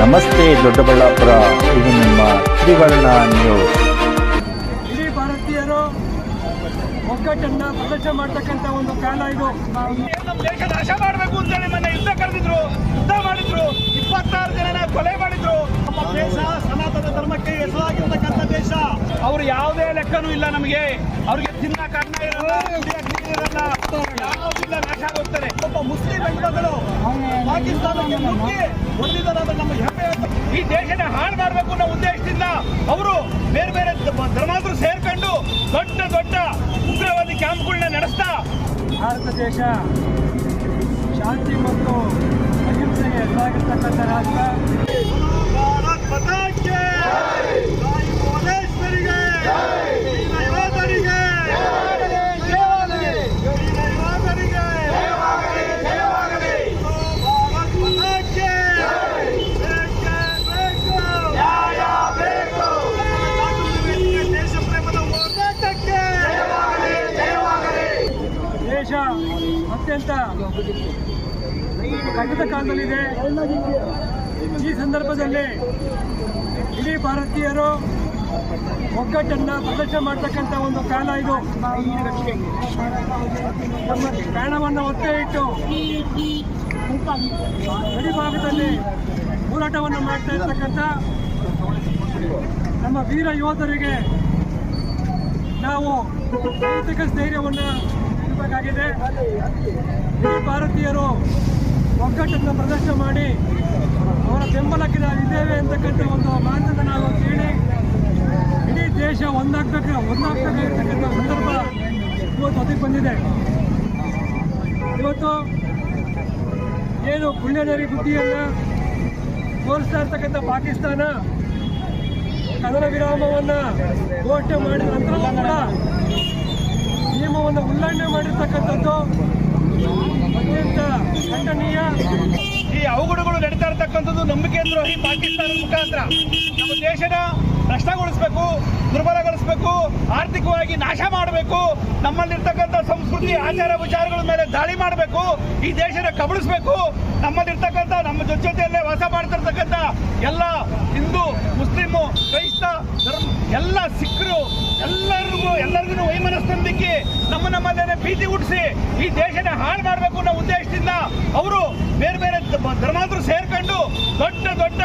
ನಮಸ್ತೆ ದೊಡ್ಡಬಳ್ಳಾಪುರ. ಇದು ನಿಮ್ಮ ತ್ರಿವರ್ಣ ನ್ಯೂಸ್ ಇಡೀ ಭಾರತೀಯರು ಒಗ್ಗಟ್ಟನ್ನ ಪ್ರದರ್ಶನ ಮಾಡ್ತಕ್ಕಂಥ ಒಂದು ಕಾಲ ಇದು. ನಮ್ಮ ದೇಶ ನಾಶ ಮಾಡಬೇಕು ಅಂತೇಳಿ ಮೊನ್ನೆ ಯುದ್ಧ ಕರೆದಿದ್ರು ಯುದ್ಧ ಮಾಡಿದ್ರು ಇಪ್ಪತ್ತಾರು ಜನನ ಕೊಲೆ ಮಾಡಿದ್ರು. ನಮ್ಮ ದೇಶ ಸನಾತನ ಧರ್ಮಕ್ಕೆ ಹೆಸರಾಗಿರ್ತಕ್ಕಂಥ ದೇಶ. ಅವ್ರು ಯಾವುದೇ ಲೆಕ್ಕನೂ ಇಲ್ಲ ನಮಗೆ. ಅವ್ರಿಗೆ ತಿನ್ನಕ್ ಅನ್ನ ಇರಲ್ಲ ಇರಲ್ಲ. ಯಾವುದಿಲ್ಲ ನಾಶ ಆಗೋಗ್ತಾರೆ. ಒಬ್ಬ ಮುಸ್ಲಿಂ ಹೆಣ್ಮಗಳು ಪಾಕಿಸ್ತಾನಕ್ಕೆ ನುಗ್ಗಿ ನಮ್ಮ ಹೆಮ್ಮೆ ಈ ದೇಶನ ಹಾಳು ಮಾಡಬೇಕು ಅನ್ನೋ ಉದ್ದೇಶದಿಂದ ಅವರು ಬೇರೆ ಬೇರೆ ಧರ್ಮಾಂತರು ಸೇರ್ಕೊಂಡು ದೊಡ್ಡ ದೊಡ್ಡ ಉಗ್ರವಾದಿ ಕ್ಯಾಂಪ್ಗಳನ್ನ ನಡೆಸ್ತಾ ಭಾರತ ದೇಶ ಶಾಂತಿ ಮತ್ತು ಅಹಿಂಸೆಗೆ ಎದುರಾಗಿರ್ತಕ್ಕಂಥ ರಾಷ್ಟ್ರ ಭಾರತ್ ಮಾತಾ ಕಿ ತಾಯಿ ಭುವನೇಶ್ವರಿಗೆ ವೀರ ಯೋಧರಿಗೆ ವೀರ ಯೋಧರಿಗೆ ಭಾರತ್ ಮಾತಾ ಕಿ ಬೇಕೇ ಬೇಕು ದೇಶ ಪ್ರೇಮದ ಹೋರಾಟಕ್ಕೆ ದೇಶ ಅತ್ಯಂತ ಕಟ್ಟದ ಕಾಲದಲ್ಲಿದೆ. ಈ ಸಂದರ್ಭದಲ್ಲಿ ಇಡೀ ಭಾರತೀಯರು ಒಗ್ಗಟ್ಟನ್ನ ಪ್ರದರ್ಶನ ಮಾಡ್ತಕ್ಕಂಥ ಒಂದು ಕಾಲ ಇದು. ಪ್ರಾಣವನ್ನು ಒತ್ತೆ ಇಟ್ಟು ಗಡಿ ಭಾಗದಲ್ಲಿ ಹೋರಾಟವನ್ನು ಮಾಡ್ತಾ ಇರ್ತಕ್ಕಂಥ ನಮ್ಮ ವೀರ ಯೋಧರಿಗೆ ನಾವು ನೈತಿಕ ಸ್ಥೈರ್ಯವನ್ನು ನೀಡಬೇಕಾಗಿದೆ ಇಡೀ ಭಾರತೀಯರು ಒಗ್ಗಟ್ಟನ್ನು ಪ್ರದರ್ಶನ ಮಾಡಿ ಅವರ ಬೆಂಬಲಕ್ಕೆ ನಾವು ಇದ್ದೇವೆ ಅಂತಕ್ಕಂಥ ಒಂದು ಮಾತನ್ನು ನಾವು ಕೇಳಿ ಇಡೀ ದೇಶ ಒಂದಾಗ್ತಕ್ಕ ಒಂದಾಗ್ತಕ್ಕಂಥ ಸಂದರ್ಭ ಇವತ್ತು ಅದಕ್ಕೆ ಬಂದಿದೆ. ಇವತ್ತು ಏನು ಪುಣ್ಯನರಿ ಬುದ್ಧಿಯನ್ನು ತೋರಿಸ್ತಾ ಇರ್ತಕ್ಕಂಥ ಪಾಕಿಸ್ತಾನ ಕದನ ವಿರಾಮವನ್ನು ಘೋಷಣೆ ಮಾಡಿದ ನಂತರ ಕೂಡ ನಿಯಮವನ್ನು ಉಲ್ಲಂಘನೆ ಮಾಡಿರ್ತಕ್ಕಂಥದ್ದು ಅತ್ಯಂತ ಖಂಡನೀಯ. ಈ ಅವಘಡಗಳು ನಡೀತಾ ಇರತಕ್ಕಂಥದ್ದು ನಂಬಿಕೆ ದ್ರೋಹಿ ಪಾಕಿಸ್ತಾನದ ಮುಖಾಂತರ. ನಮ್ಮ ದೇಶನ ನಷ್ಟಗೊಳಿಸಬೇಕು, ದುರ್ಬಲಗೊಳಿಸಬೇಕು, ಆರ್ಥಿಕವಾಗಿ ನಾಶ ಮಾಡಬೇಕು, ನಮ್ಮಲ್ಲಿರ್ತಕ್ಕಂಥ ಸಂಸ್ಕೃತಿ, ಆಚಾರ ವಿಚಾರಗಳ ಮೇಲೆ ದಾಳಿ ಮಾಡಬೇಕು, ಈ ದೇಶನ ಕಬಳಿಸಬೇಕು, ನಮ್ಮಲ್ಲಿರ್ತಕ್ಕಂಥ ನಮ್ಮ ಜೊತೆ ಜೊತೆಯಲ್ಲೇ ವಾಸ ಮಾಡ್ತಿರ್ತಕ್ಕಂಥ ಎಲ್ಲ ಹಿಂದೂ, ಮುಸ್ಲಿಮು, ಕ್ರೈಸ್ತ, ಧರ್ಮ, ಎಲ್ಲ ಸಿಖ್ರು ಎಲ್ಲರಿಗೂ ಎಲ್ಲರಿಗೂ ವೈಮನಸ್ಸಂದಿಕ್ಕಿ ನಮ್ಮ ನಮ್ಮಲ್ಲೇ ಭೀತಿ ಹುಟ್ಟಿಸಿ ಈ ದೇಶನ ಹಾಳು ಮಾಡಬೇಕು ಅನ್ನೋ ಉದ್ದೇಶದಿಂದ ಅವರು ಬೇರೆ ಬೇರೆ ಧರ್ಮಾಂತರು ಸೇರ್ಕೊಂಡು ದೊಡ್ಡ ದೊಡ್ಡ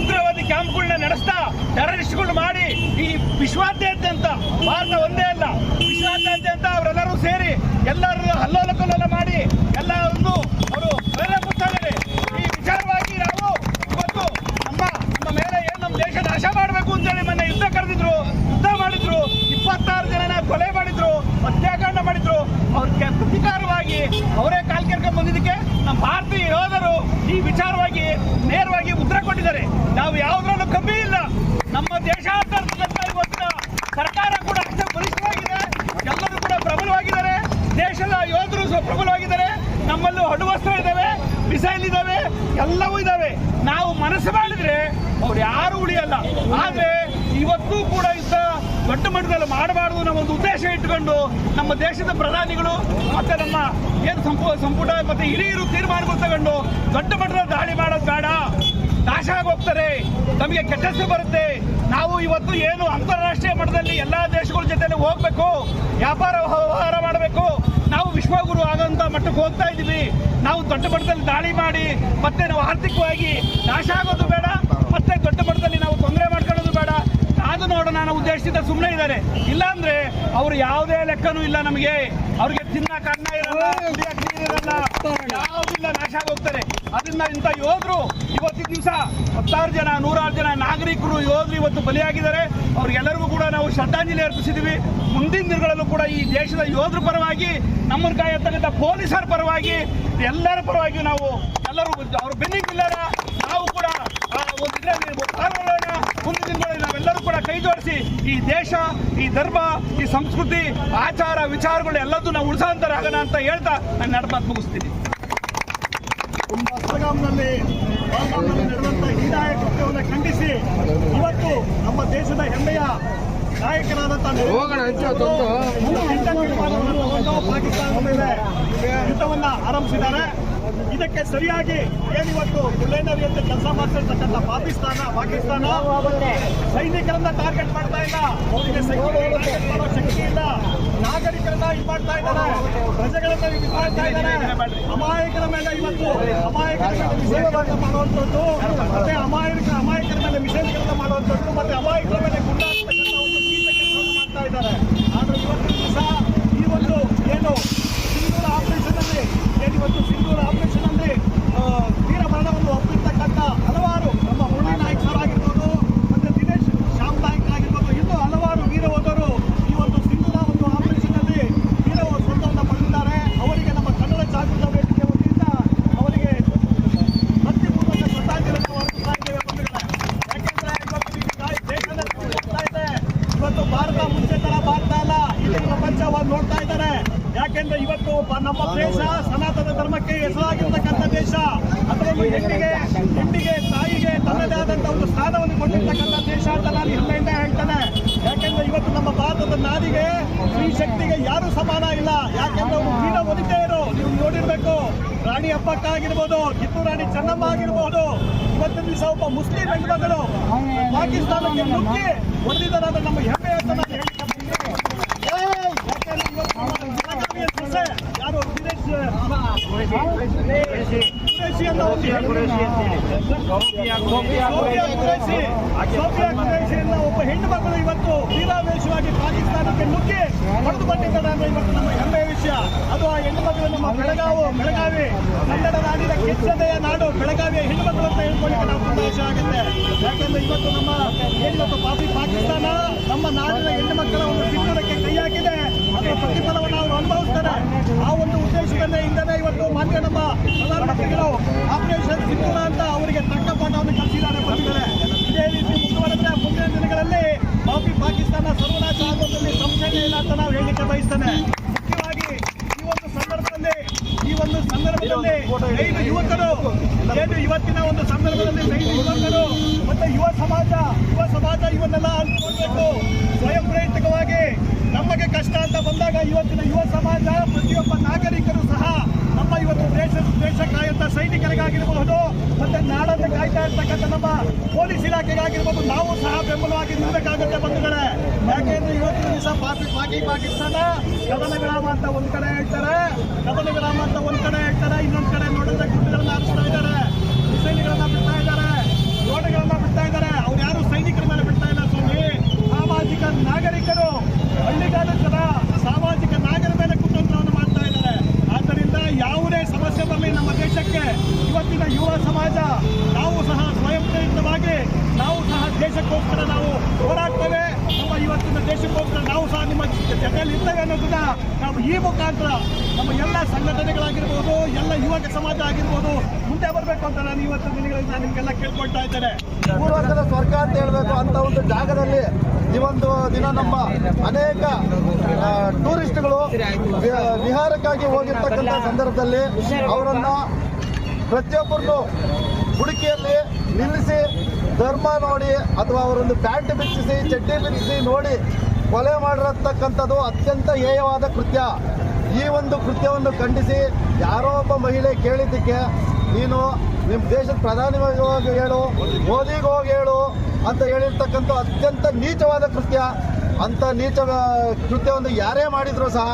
ಉಗ್ರವಾದಿ ಕ್ಯಾಂಪ್ಗಳನ್ನ ನಡೆಸ್ತಾ ಟೆರರಿಸ್ಟ್ಗಳು ಮಾಡಿ ಈ ವಿಶ್ವಾದ್ಯಂತ ಭಾರತ ಒಂದೇ ಅಲ್ಲ, ವಿಶ್ವಾದ್ಯಂತ ಅವರೆಲ್ಲರೂ ಸೇರಿ ಎಲ್ಲರೂ ಹಲ್ಲೋಲ ಕಲ್ಲೋಲ ಮಾಡಿ ಎಲ್ಲ ಒಂದು ಅವರು ಪ್ರೇರೇಪಿಸ್ತಾರೆ ಈ ವಿಚಾರವಾಗಿ ನಾವು ಇವತ್ತು ನಮ್ಮ ನಮ್ಮ ಮೇಲೆ ಏನು ನಮ್ಮ ದೇಶ ನಾಶ ಮಾಡಬೇಕು ಅಂತೇಳಿ ಮೊನ್ನೆ ಯುದ್ಧ ಕರೆದಿದ್ರು ಯುದ್ಧ ಮಾಡಿದ್ರು ಇಪ್ಪತ್ತಾರು ಜನನ ಕೊಲೆ ಮಾಡಿದ್ರು ಹತ್ಯಾಕಾಂಡ ಮಾಡಿದ್ರು ಅವ್ರಿಗೆ ಪ್ರತಿಕಾರವಾಗಿ ಅವರೇ ಕಾಲ್ ಕೆರ್ಕೊಂಡ್ ಬಂದಿದ್ದಕ್ಕೆ ನಮ್ಮ ಭಾರತೀಯ ಯೋಧರು ಈ ವಿಚಾರವಾಗಿ ನೇರವಾಗಿ ಉತ್ತರ ಕೊಟ್ಟಿದ್ದಾರೆ ನಾವು ಯಾವುದ್ರಲ್ಲೂ ಕಮ್ಮಿ ಇಲ್ಲ ನಮ್ಮ ದೇಶಾದ್ಯಂತ ಇವತ್ತಿನ ಸರ್ಕಾರ ಕೂಡ ಅಷ್ಟೇ ಬಲಿಷ್ಠವಾಗಿದೆ ಎಲ್ಲರೂ ಕೂಡ ಪ್ರಬಲವಾಗಿದ್ದಾರೆ ದೇಶದ ಯೋಧರು ಸಹ ಪ್ರಬಲವಾಗಿದ್ದಾರೆ ನಮ್ಮಲ್ಲೂ ಅಣ್ವಸ್ತ್ರ ಇದ್ದಾವೆ ಮಿಸೈಲ್ ಇದ್ದಾವೆ ಎಲ್ಲವೂ ಇದ್ದಾವೆ ನಾವು ಮನಸ್ಸು ಮಾಡಿದ್ರೆ ಅವ್ರು ಯಾರು ಉಳಿಯಲ್ಲ. ಆದ್ರೆ ಇವತ್ತೂ ಕೂಡ ಯುದ್ಧ ದೊಡ್ಡ ಮಟ್ಟದಲ್ಲಿ ಮಾಡಬಾರದು ಅನ್ನೋ ಒಂದು ಉದ್ದೇಶ ಇಟ್ಕೊಂಡು ನಮ್ಮ ದೇಶದ ಪ್ರಧಾನಿಗಳು ಮತ್ತೆ ನಮ್ಮ ಏನು ಸಂಪು, ಸಂಪುಟ ಮತ್ತೆ ಹಿರಿಯರು ತೀರ್ಮಾನಗಳು ತಗೊಂಡು ದೊಡ್ಡ ಮಟ್ಟದಲ್ಲಿ ದಾಳಿ ಮಾಡೋದು ಬೇಡ. ನಾಶ ಆಗೋಗ್ತಾರೆ. ನಮಗೆ ಕೆಟ್ಟಸ್ಸು ಬರುತ್ತೆ. ನಾವು ಇವತ್ತು ಏನು ಅಂತಾರಾಷ್ಟ್ರೀಯ ಮಟ್ಟದಲ್ಲಿ ಎಲ್ಲ ದೇಶಗಳ ಜೊತೆಲಿ ಹೋಗ್ಬೇಕು, ವ್ಯಾಪಾರ ವ್ಯವಹಾರ ಮಾಡಬೇಕು, ನಾವು ವಿಶ್ವಗುರು ಆಗೋಂಥ ಮಟ್ಟಕ್ಕೆ ಹೋಗ್ತಾ ಇದ್ದೀವಿ. ನಾವು ದೊಡ್ಡ ಮಟ್ಟದಲ್ಲಿ ದಾಳಿ ಮಾಡಿ, ಮತ್ತೆ ನಾವು ಆರ್ಥಿಕವಾಗಿ ನಾಶ ಆಗೋದು ಬೇಡ, ಮತ್ತೆ ದೊಡ್ಡ ಮಟ್ಟದಲ್ಲಿ ನಾವು ತೊಂದರೆ ಮಾಡ್ಕೊಳ್ಳೋದು ಬೇಡ. ಅದು ನೋಡೋಣ ನಾನು ಉದ್ದೇಶದಿಂದ ಸುಮ್ಮನೆ ಇದ್ದಾರೆ. ಇಲ್ಲಾಂದ್ರೆ ಅವರು ಯಾವುದೇ ಲೆಕ್ಕನೂ ಇಲ್ಲ ನಮಗೆ. ಅವ್ರಿಗೆ ತಿನ್ನ ಅನ್ನ ಇರಲ್ಲ, ಕುಡಿಯಕ್ಕೆ ನೀರಿರಲ್ಲ. ಯಾವುದಿಲ್ಲ ನಾಶ ಆಗೋಗ್ತಾರೆ ಅದನ್ನ ಇಂಥ ಯೋಧರು ಇವತ್ತಿನ ದಿವಸ ಹತ್ತಾರು ಜನ, ನೂರಾರು ಜನ ನಾಗರಿಕರು, ಯೋಧರು ಇವತ್ತು ಬಲಿಯಾಗಿದ್ದಾರೆ. ಅವ್ರಿಗೆಲ್ಲರಿಗೂ ಕೂಡ ನಾವು ಶ್ರದ್ಧಾಂಜಲಿ ಅರ್ಪಿಸಿದ್ವಿ ಮುಂದಿನ ದಿನಗಳಲ್ಲೂ ಕೂಡ ಈ ದೇಶದ ಯೋಧರ ಪರವಾಗಿ ನಮ್ಮನ್ನು ಕಾಯತಕ್ಕಂಥ ಪೊಲೀಸರ ಪರವಾಗಿ, ಎಲ್ಲರ ಪರವಾಗಿ ನಾವು ಎಲ್ಲರೂ ಅವ್ರ ಬೆನ್ನಿಗಿಲ್ಲರ ನಾವು ಕೂಡ ಒಂದು ದಿನ ಮುಂದಿನ ಕೂಡ ಕೈ ಜೋಡಿಸಿ ಈ ದೇಶ ಈ ಧರ್ಮ ಈ ಸಂಸ್ಕೃತಿ ಆಚಾರ ವಿಚಾರಗಳು ಎಲ್ಲದೂ ನಾವು ಉಳಿಸೋಂತರಾಗೋಣ ಅಂತ ಹೇಳ್ತಾ ನಾನು ನಡ್ಮಾತು ಮುಗಿಸ್ತೀನಿ. ಬೆಳಗಾಂನಲ್ಲಿ ಬೆಳಗಾಂನಲ್ಲಿ ನಡೆದಂತ ಹೀನಾಯ ಕೃತ್ಯವನ್ನು ಖಂಡಿಸಿ ಇವತ್ತು ನಮ್ಮ ದೇಶದ ಹೆಮ್ಮೆಯ ನಾಯಕರಾದಂತ ಪಾಕಿಸ್ತಾನದ ಮೇಲೆ ಯುದ್ಧವನ್ನ ಆರಂಭಿಸಿದ್ದಾರೆ. ಇದಕ್ಕೆ ಸರಿಯಾಗಿ ಏನಿವತ್ತು ಅಂತ ಕೆಲಸ ಮಾಡ್ತಿರ್ತಕ್ಕಂಥ ಪಾಕಿಸ್ತಾನ ಪಾಕಿಸ್ತಾನ ಸೈನಿಕರನ್ನ ಟಾರ್ಗೆಟ್ ಮಾಡ್ತಾ ಇಲ್ಲ. ಅವರಿಗೆ ಶಕ್ತಿಯಿಂದ ಟಾರ್ಗೆಟ್ ಮಾಡೋ ಶಕ್ತಿ ಇಲ್ಲ. ನಾಗರಿಕರನ್ನ ಇದು ಮಾಡ್ತಾ ಇದ್ದಾರೆ. ಪ್ರಜೆಗಳನ್ನ ಇದು ಮಾಡ್ತಾ ಇದ್ದಾರೆ. ಅಮಾಯಕರ ಮೇಲೆ ಇವತ್ತು ಅಮಾಯಕರ ಮೇಲೆ ಮಾಡುವಂಥದ್ದು. ಮತ್ತೆ ಅಮಾಯಕ ಅಮಾಯಕರ ಮೇಲೆ ನಿಷೇಧಗಳನ್ನ ಮಾಡುವಂಥದ್ದು ಮತ್ತೆ ಅಮಾಯಕರ ಮೇಲೆ ಗುಂಡಾಗ್ತಕ್ಕಂಥ ಒಂದು ಕೀಟ ಕೆಲಸವನ್ನು ಮಾಡ್ತಾ ಇದ್ದಾರೆ ಆದ್ರೆ ಇವತ್ತು ದಿವಸ ಈ ಒಂದು ಏನು ಸಿಂಧೂರ ಆಪರೇಷನ್ ಅಲ್ಲಿ ಏನಿವತ್ತು ಸಿಂಧೂರ ಆಪರೇಷನ್ ಅಲ್ಲಿ ಆ, ವೀರ ಮರಣವನ್ನು ಒಪ್ಪಿರ್ತಕ್ಕಂಥ ಹಲವಾರು ನಮ್ಮ ಮುರಳಿ ನಾಯಕ್ ಸರ್ ಆಗಿರ್ಬೋದು ಮತ್ತೆ ದಿನೇಶ್ ಶ್ಯಾಮ್ ನಾಯಕ್ ಆಗಿರ್ಬೋದು ಇನ್ನೂ ಹಲವಾರು ವೀರ ಯೋಧರು ಈ ಒಂದು ಸಿಂಧೂರ ಒಂದು ಆಪರೇಷನ್ ಅಲ್ಲಿ ವೀರ ಸ್ವತಂತ್ರ ಪಡೆದಿದ್ದಾರೆ ಅವರಿಗೆ ನಮ್ಮ ಕನ್ನಡ ಜಾಗೃತ ವೇದಿಕೆ ವತಿಯಿಂದ ಅವರಿಗೆ ಭಕ್ತಿಪೂರ್ವಕ ಶ್ರದ್ಧಾಂಜಲಿಯನ್ನು ಅರ್ಪಿಸ್ತಾ ಇದ್ದೇವೆ ಬಂಧುಗಳೇ. ಯಾಕೆಂದ್ರೆ ಇವತ್ತು ಈ ತಾಯಿ ದೇಶದಲ್ಲಿ ಹೋಗ್ತಾ ಇದೆ. ಇವತ್ತು ಭಾರತ ಮುಂಚೆ ತರ ಭಾರತ ಅಲ್ಲ ಇಡೀ ಪ್ರಪಂಚವನ್ನು ನೋಡ್ತಾ ಇದ್ದಾರೆ. ಯಾಕೆಂದ್ರೆ ಇವತ್ತು ನಮ್ಮ ದೇಶ ಸನಾತನ ಧರ್ಮಕ್ಕೆ ಹೆಸರಾಗಿರ್ತಕ್ಕಂಥ ದೇಶ. ಅದರಲ್ಲೂ ಹೆಣ್ಣಿಗೆ ಹೆಣ್ಣಿಗೆ, ತಾಯಿಗೆ ತನ್ನದೇ ಒಂದು ಸ್ಥಾನವನ್ನು ಕೊಟ್ಟಿರ್ತಕ್ಕಂಥ ದೇಶ ಅಂತ ನಾನು ಹೆಮ್ಮೆಯಿಂದ ಹೇಳ್ತೇನೆ. ಯಾಕೆಂದ್ರೆ ಇವತ್ತು ನಮ್ಮ ಭಾರತದ ನಾಡಿಗೆ ಈ ಶಕ್ತಿಗೆ ಯಾರು ಸಮಾನ ಇಲ್ಲ. ಯಾಕೆಂದ್ರೆ ಅವರು ವೀರ ವನಿತೆಯರು ನೀವು ನೋಡಿರ್ಬೇಕು, ರಾಣಿ ಅಪ್ಪಕ್ಕ ಆಗಿರ್ಬೋದು, ಕಿತ್ತೂರು ರಾಣಿ ಚೆನ್ನಮ್ಮ ಆಗಿರ್ಬೋದು. ಇವತ್ತಿನ ದಿವಸ ಒಬ್ಬ ಮುಸ್ಲಿಂ ಹೆಣ್ಮಗಳು ಪಾಕಿಸ್ತಾನಕ್ಕೆ ನುಗ್ಗಿ ಹೊಡೆದಿದ್ದಾರೆ ನಮ್ಮ ಹೆಮ್ಮೆ ಅಂತ ನಾನು ಹೇಳಿಕೆ ಬಂದಿದ್ದೀನಿ. ಯಾಕೆಂದ್ರೆ ಇವತ್ತು ನಮ್ಮ ಬೆಳಗಾವಿಯ ಸೊಸೆ ಯಾರು ದಿನೇಶ್ ಕುರೇಶಿ ಅನ್ನೋ ಒಂದು ಹೆಣ್ಣು- ಸೋಫಿಯಾ ಕುರೇಶಿ ಸೋಫಿಯಾ ಕುರೇಶಿ ಅನ್ನೋ ಒಬ್ಬ ಹೆಣ್ಣು ಮಕ್ಕಳು ಇವತ್ತು ವೀರಾವೇಶವಾಗಿ ಪಾಕಿಸ್ತಾನಕ್ಕೆ ನುಗ್ಗಿ ಹೊಡೆದು ಬಂದಿದ್ದಾರೆ ಇವತ್ತು ನಮ್ಮ ಹೆಮ್ಮೆಯ ವಿಷಯ ಅದು ಆ ಹೆಣ್ಣು ಮಕ್ಕಳು ನಮ್ಮ ಬೆಳಗಾವು ಬೆಳಗಾವಿ ಕನ್ನಡ ನಾಡಿನ ಕೆಚ್ಚದೆಯ ನಾಡು ಬೆಳಗಾವಿಯ ಹೆಣ್ಣು ಮಕ್ಕಳು ಅಂತ ಹೇಳ್ಕೊಳ್ಳಿಕ್ಕೆ ನಾವು ಸಂದೇಶ ಆಗುತ್ತೆ ಯಾಕಂದ್ರೆ ಇವತ್ತು ನಮ್ಮ ಏನಿವತ್ತು ಪಾಪಿ ಪಾಕಿಸ್ತಾನ ನಮ್ಮ ನಾಡಿನ ಹೆಣ್ಣು ಮಕ್ಕಳ ಒಂದು ಸಿಂಧೂರಕ್ಕೆ ಕೈ ಹಾಕಿದೆ ಅದರ ಪ್ರತಿಫಲವನ್ನು ಆ ಒಂದು ಉದ್ದೇಶದಿಂದ ಇಂದನೇ ಇವತ್ತು ಮಾನ್ಯ ನಮ್ಮ ಪ್ರಧಾನಮಂತ್ರಿಗಳು ಆಪರೇಷನ್ ಸಿಂಧೂರ ಅಂತ ಅವರಿಗೆ ತಕ್ಕ ಪಾಠವನ್ನು ಕಲಿಸಿದ್ದಾರೆ ಬಂದಿದ್ದಾರೆ. ಇದೇ ರೀತಿ ಮುಂದುವರೆದ್ರೆ ಮುಂದಿನ ದಿನಗಳಲ್ಲಿ ಬಾಬಿ ಪಾಕಿಸ್ತಾನ ಸರ್ವನಾಶ ಆಗೋದ್ರಲ್ಲಿ ಸಂಶಯ ಇಲ್ಲ ಅಂತ ನಾವು ಹೇಳಲಿಕ್ಕೆ ಬಯಸ್ತೇನೆ. ಮುಖ್ಯವಾಗಿ ಈ ಒಂದು ಸಂದರ್ಭದಲ್ಲಿ, ಈ ಒಂದು ಸಂದರ್ಭದಲ್ಲಿ ಐದು ಯುವಕರು, ಏನು ಇವತ್ತಿನ ಒಂದು ಸಂದರ್ಭದಲ್ಲಿ ಐದು ಯುವಕರು ಮತ್ತೆ ಯುವ ಸಮಾಜ ಯುವ ಸಮಾಜ ಇವನ್ನೆಲ್ಲ ಅನ್ಕೊಳ್ಬೇಕು ಸ್ವಯಂ ಪ್ರೇರಿತವಾಗಿ ನಮಗೆ ಕಷ್ಟ ಅಂತ ಬಂದಾಗ ಇವತ್ತಿನ ಯುವ ಸಮಾಜ ಪ್ರತಿಯೊಬ್ಬ ನಾಗರಿಕರು ಸಹ ನಮ್ಮ ಇವತ್ತು ದೇಶ ದೇಶ ಕಾಯುವಂತ ಸೈನಿಕರಿಗಾಗಿರಬಹುದು ಮತ್ತೆ ನಾಡನ್ನು ಕಾಯ್ತಾ ಇರ್ತಕ್ಕಂಥ ನಮ್ಮ ಪೊಲೀಸ್ ಇಲಾಖೆಗಾಗಿರ್ಬೋದು ನಾವು ಸಹ ಬೆಂಬಲವಾಗಿ ನಿಲ್ಲಬೇಕಾಗುತ್ತೆ ಬಂಧುಗಳೇ ಯಾಕೆಂದ್ರೆ ಇವತ್ತಿನ ದಿವಸ ಪಾಕಿ ಪಾಕಿ ಪಾಕಿಸ್ತಾನ ಕದನ ಗ್ರಾಮ ಅಂತ ಒಂದ್ ಕಡೆ ಹೇಳ್ತಾರೆ ಕದನ ಗ್ರಾಮ ಅಂತ ಒಂದ್ ಕಡೆ ಹೇಳ್ತಾರೆ, ಇನ್ನೊಂದ್ ಕಡೆ ನೋಡಿದ್ರೆ ಗುಂಡುಗಳನ್ನ ಹಾರಿಸ್ತಾ ಇದ್ದಾರೆ ಮಿಸೈಲ್ಗಳನ್ನ ಬಿಡ್ತಾ ಇದ್ದಾರೆ, ರೋಡ್ಗಳನ್ನ ಬಿಡ್ತಾ ಇದ್ದಾರೆ. ಅವ್ರು ಯಾರು ಸೈನಿಕರ ಮೇಲೆ ಬಿಡ್ತಾ ಇಲ್ಲ ಸ್ವಾಮಿ. ಸಾಮಾಜಿಕ ನಾಗರಿಕರು ಹಳ್ಳಿಗಾಲ ಜನ ಸಾಮಾಜಿಕ ನಾಗರ ಮೇಲೆ ಕುತಂತ್ರವನ್ನು ಮಾಡ್ತಾ ಇದ್ದಾರೆ. ಆದ್ದರಿಂದ ಯಾವುದೇ ಸಮಸ್ಯೆ ಬರಲಿ ನಮ್ಮ ದೇಶಕ್ಕೆ, ಇವತ್ತಿನ ಯುವ ಸಮಾಜ ನಾವು ಸಹ ಸ್ವಯಂ ಪ್ರೇರಿತವಾಗಿ ನಾವು ಸಹ ದೇಶಕ್ಕೋಸ್ಕರ ನಾವು ಹೋರಾಡ್ತೇವೆ. ನಮ್ಮ ಇವತ್ತಿನ ದೇಶಕ್ಕೋಸ್ಕರ ನಾವು ಸಹ ನಿಮ್ಮ ಜೊತೆಯಲ್ಲಿ ಇರ್ತೇವೆ ಅನ್ನೋದನ್ನ ನಾವು ಈ ಮುಖಾಂತರ ನಮ್ಮ ಎಲ್ಲ ಸಂಘಟನೆಗಳಾಗಿರ್ಬೋದು, ಎಲ್ಲ ಯುವಕ ಸಮಾಜ ಆಗಿರ್ಬೋದು ಮುಂದೆ ಬರಬೇಕು ಅಂತ ನಾನು ಇವತ್ತು ದಿನಗಳಿಂದ ನಿಮಗೆಲ್ಲ ಕೇಳ್ಕೊಳ್ತಾ ಇದ್ದೇನೆ. ಪೂರ್ವಕದ ಸ್ವರ್ಗ ಅಂತ ಹೇಳಬೇಕು ಅಂತ ಒಂದು ಜಾಗದಲ್ಲಿ ಈ ಒಂದು ದಿನ ನಮ್ಮ ಅನೇಕ ಟೂರಿಸ್ಟ್ಗಳು ವಿಹಾರಕ್ಕಾಗಿ ಹೋಗಿರ್ತಕ್ಕಂಥ ಸಂದರ್ಭದಲ್ಲಿ ಅವರನ್ನು ಪ್ರತಿಯೊಬ್ಬರನ್ನು ಹುಡುಕಿಯಲ್ಲಿ ನಿಲ್ಲಿಸಿ ಧರ್ಮ ನೋಡಿ ಅಥವಾ ಅವರೊಂದು ಪ್ಯಾಂಟ್ ಬಿಚ್ಚಿಸಿ, ಚಡ್ಡಿ ಬಿಚ್ಚಿಸಿ ನೋಡಿ ಕೊಲೆ ಮಾಡಿರತಕ್ಕಂಥದ್ದು ಅತ್ಯಂತ ಹೇಯವಾದ ಕೃತ್ಯ. ಈ ಒಂದು ಕೃತ್ಯವನ್ನು ಖಂಡಿಸಿ ಯಾರೋ ಒಬ್ಬ ಮಹಿಳೆ ಕೇಳಿದ್ದಕ್ಕೆ ನೀನು ನಿಮ್ಮ ದೇಶದ ಪ್ರಧಾನಿ ಹೋಗಿ ಹೇಳು, ಮೋದಿಗೆ ಹೋಗಿ ಹೇಳು ಅಂತ ಹೇಳಿರ್ತಕ್ಕಂಥ ಅತ್ಯಂತ ನೀಚವಾದ ಕೃತ್ಯ. ಅಂಥ ನೀಚ ಕೃತ್ಯವನ್ನು ಯಾರೇ ಮಾಡಿದರೂ ಸಹ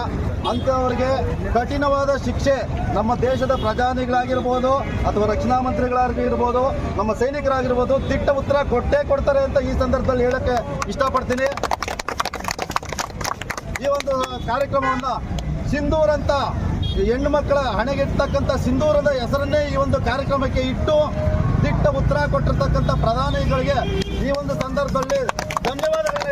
ಅಂಥವ್ರಿಗೆ ಕಠಿಣವಾದ ಶಿಕ್ಷೆ ನಮ್ಮ ದೇಶದ ಪ್ರಧಾನಿಗಳಾಗಿರ್ಬೋದು ಅಥವಾ ರಕ್ಷಣಾ ಮಂತ್ರಿಗಳಾಗಿರ್ಬೋದು ನಮ್ಮ ಸೈನಿಕರಾಗಿರ್ಬೋದು ದಿಟ್ಟ ಉತ್ತರ ಕೊಟ್ಟೇ ಕೊಡ್ತಾರೆ ಅಂತ ಈ ಸಂದರ್ಭದಲ್ಲಿ ಹೇಳಕ್ಕೆ ಇಷ್ಟಪಡ್ತೀನಿ. ಈ ಒಂದು ಕಾರ್ಯಕ್ರಮವನ್ನು ಸಿಂಧೂರ್ ಅಂತ ಹೆಣ್ಣು ಮಕ್ಕಳ ಸಿಂಧೂರದ ಹೆಸರನ್ನೇ ಈ ಒಂದು ಕಾರ್ಯಕ್ರಮಕ್ಕೆ ಇಟ್ಟು ದಿಟ್ಟ ಉತ್ತರ ಕೊಟ್ಟಿರ್ತಕ್ಕಂಥ ಪ್ರಧಾನಿಗಳಿಗೆ ಈ ಒಂದು ಸಂದರ್ಭದಲ್ಲಿ